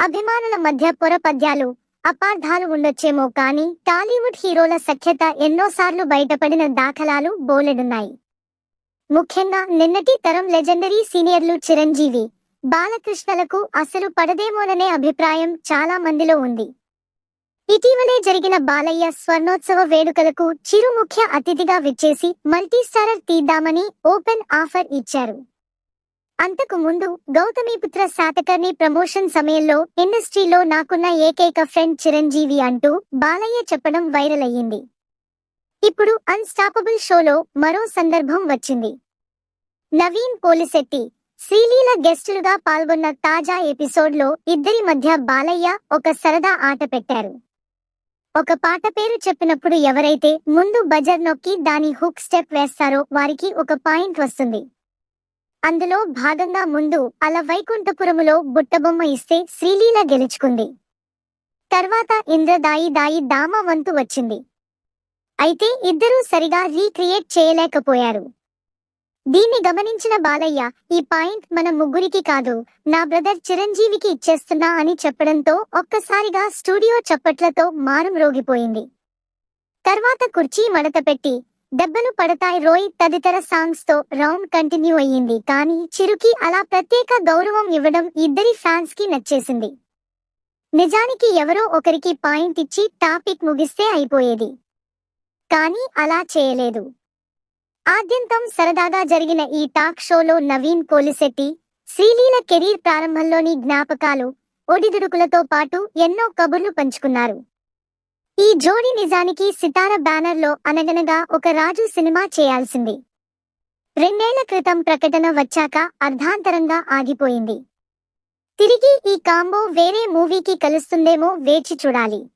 అభిమానుల మధ్య పొరపద్యాలు అపార్థాలు ఉండొచ్చేమో కానీ టాలీవుడ్ హీరోల సఖ్యత ఎన్నోసార్లు బయటపడిన దాఖలాలు బోలెడున్నాయి. ముఖ్యంగా నిన్నటి తరం లెజెండరీ సీనియర్లు చిరంజీవి బాలకృష్ణలకు అసలు పడదేమోననే అభిప్రాయం చాలా మందిలో ఉంది. ఇటీవలే జరిగిన బాలయ్య స్వర్ణోత్సవ వేడుకలకు చిరు ముఖ్య అతిథిగా విచ్చేసి మల్టీస్టారర్ తీద్దామని ఓపెన్ ఆఫర్ ఇచ్చారు. అంతకు ముందు గౌతమిపుత్ర శాతకర్ణి ప్రమోషన్ సమయంలో ఇండస్ట్రీలో నాకున్న ఏకైక ఫ్రెండ్ చిరంజీవి అంటూ బాలయ్య చెప్పడం వైరల్ అయ్యింది. ఇప్పుడు అన్స్టాపబుల్ షోలో మరో సందర్భం వచ్చింది. నవీన్ పోలిశెట్టి శ్రీలీల గెస్టులుగా పాల్గొన్న తాజా ఎపిసోడ్లో ఇద్దరి మధ్య బాలయ్య ఒక సరదా ఆట పెట్టారు. ఒక పాట పేరు చెప్పినప్పుడు ఎవరైతే ముందు బజర్ నొక్కి దాని హుక్ స్టెప్ వేస్తారో వారికి ఒక పాయింట్ వస్తుంది. అందులో భాగంగా ముందు అల వైకుంఠపురములో బుట్టబొమ్మ ఇస్తే శ్రీలీల గెలుచుకుంది. తర్వాత ఇంద్రదాయి దాయి దామ వంతు వచ్చింది. అయితే ఇద్దరూ సరిగా రీక్రియేట్ చేయలేకపోయారు. దీన్ని గమనించిన బాలయ్య ఈ పాయింట్ మన ముగ్గురికి కాదు నా బ్రదర్ చిరంజీవికి ఇచ్చేస్తున్నా అని చెప్పడంతో ఒక్కసారిగా స్టూడియో చప్పట్లతో మారం రోగిపోయింది తర్వాత కుర్చీ మడత పెట్టి దెబ్బలు పడతాయి రోయ్ తదితర సాంగ్స్తో రౌండ్ కంటిన్యూ అయ్యింది. కానీ చిరుకి అలా ప్రత్యేక గౌరవం ఇవ్వడం ఇద్దరి ఫ్యాన్స్కి నచ్చేసింది. నిజానికి ఎవరో ఒకరికి పాయింట్ ఇచ్చి టాపిక్ ముగిస్తే అయిపోయేది. కానీ అలా చేయలేదు. ఆద్యంతం సరదాగా జరిగిన ఈ టాక్ షోలో నవీన్ కోలిశెట్టి శ్రీలీల కెరీర్ ప్రారంభంలోని జ్ఞాపకాలు ఒడిదుడుకులతో పాటు ఎన్నో కబుర్లు పంచుకున్నారు. ఈ జోడి నిజానికి సితార బ్యానర్లో అనగనగా ఒక రాజు సినిమా చేయాల్సింది. రెండేళ్ళ క్రితం ప్రకటన వచ్చాక అర్ధాంతరంగా ఆగిపోయింది. తిరిగి ఈ కాంబో వేరే మూవీకి కలుస్తుందేమో వేచి చూడాలి.